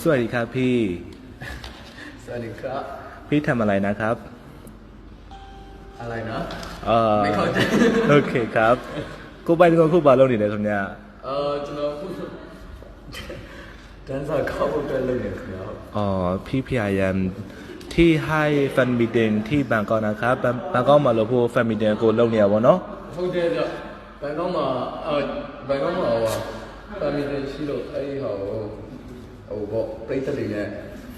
สวัสดีครับพี่ สวัสดีครับ พี่ทำอะไรนะครับ อะไรนะเออไม่เข้าใจโอเคครับกูไปทานกงคู่บาลงนี่ลนสำเนียเออကျลองพูด်ခนတနนးစาเปာက်ဖို့အတွက်လอ๋อพี่พยายามที่ให้แฟนมีเดนที่บางกอนะครับบางกอมาลงพูแฟนมีเดนกูลงเนี่ยวะเนาะโอเคจ้ะบางกอมาเออบางกอมาวะตอนนี้เชีโร่ไอ้หาโอ้บอกปริศนาเนี่ย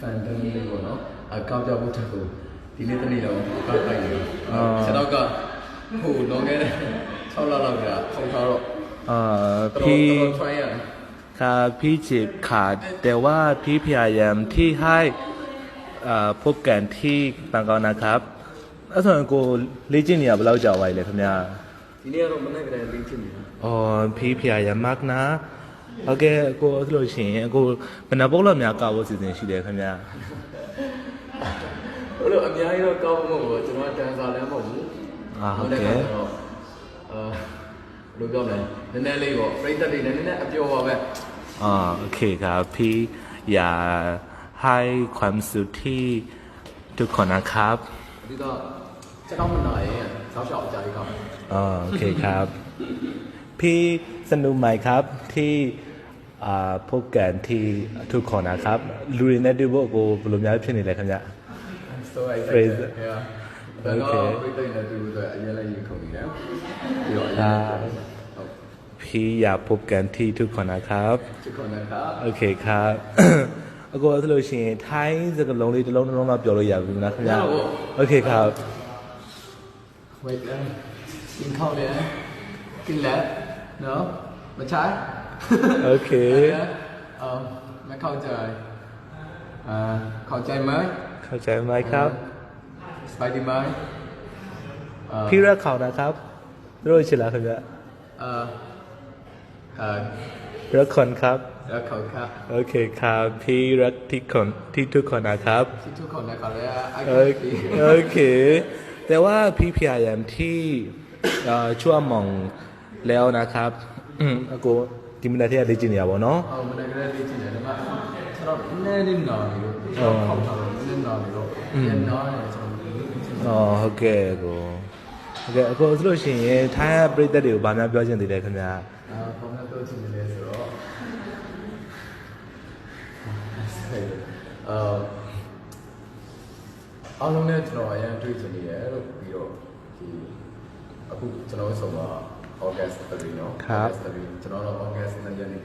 ฟันดงนี่บ่เนาะอ่ะก้าวจะบูดถึงทีนี้ตอนนี้เราก้ไปอยู่ฉันเอาก็หูน้องแกเนี่ยชอบเราเราอย่าคงเขาหรอกพี่ค่ะพี่จีบขาด แต่ว่าพี่พยายามที่ให้เอ่อพบกันที่ปางกอนะครับแล้วส่วนกูลิจิเนี่ยเราจะอไว้เลยครับเนี่ยที่นี่เราไม่ได้ไปเลิจิงเนียอ๋อพี่พี่อย่ามากนะโอเค กูสรุปရှငกูบนาบอกละเนี่ยกาวซีซั่นရှိတယ်ခင်ဗျာဟုတ်လို့အများကြီหတော့ကหာင်းမှวတော့ကျွန်တော်တန်စာလမ်းမဟုတ်ဘူးအာอုတ်ကဲ့အာလို့ပြောမယ်နည်းနည်းလေးပေါ့ပရိသတ်တွေနည်းနည်းအပြောပโอเคครับ พี่อยากให้ความสุขที่ทุกคนนะครับนี่ก็จะต้องมันหน่อยชอบๆอาจารยครับ อ่า โอเคครับ พี่สนุกไหมครับที่พวกกนที่ทุกคนนะครับลูรินเนดิโบกูปลูมยาဖြစ်နေလဲခင်ဗျ so excited yeah แล้วก็ပြည့่တဲ့နေတူအတွพี่อยากพบกันที่ทุกคนนะครับ ทุกคนนะครับ โอเคครับโอ้โหိုလเု့ရှนท้ายจะก်းစကလုံးလေးลงมาုံးลစ်လုံးတော့ပြောလို့ရပโอเคครับกินข้าวเลยกินแล้ว เนาะมาใช้โอเคเออไม่เข้าใจ อ่า เข้าใจไหมเข้าใจไหมครับสบายดีไหมพี่เรียกเขานะครับรู้ชื่อแล้วครัเอ่อเอ่อเลียกคนครับ รักเขาครับ โอเคครับ พี่รักที่คนที่ทุกคนนะครับที่ทุกคนนะครับลไ้โอเคโอเค แต่ว่าพี่พียายมที่ชั่วมองแล้วนะครับอืมอกูဒီမနက်ထဲကလေ့ကျင့်နေတာပေါ့နော်ဟုတ်မနက်ကလေးလေ့ကျင့်တယ်ဒါပေမဲ့ကျွန်တော်နည်းနည်းနာနေလို့ဟုတ်ပါတော့နည်းနည်းနာနေတော့နည်းနာနေကျွန်တော်အော်ဟုတ်ကဲ့ကိုဟုတ်ကဲ့အခုဆိုလို့ရှိရင်ထိုင်းပြည်သက်တွေကိုဗာများပြောချင်သေးတယ်ခင်ဗျာအာဘာများပြောချင်သေးလဲဆိုတော့အာအားလုံးနဲ့ကျွန်တော်အရင်တွေ့ချင်နေတယ်လို့ပြီးတော့ဒီအခုကျွန်တော်ဆုံးတော့ August 3เนาะ August 3ကျွန်တော်တို့ August 2ရက်နေ့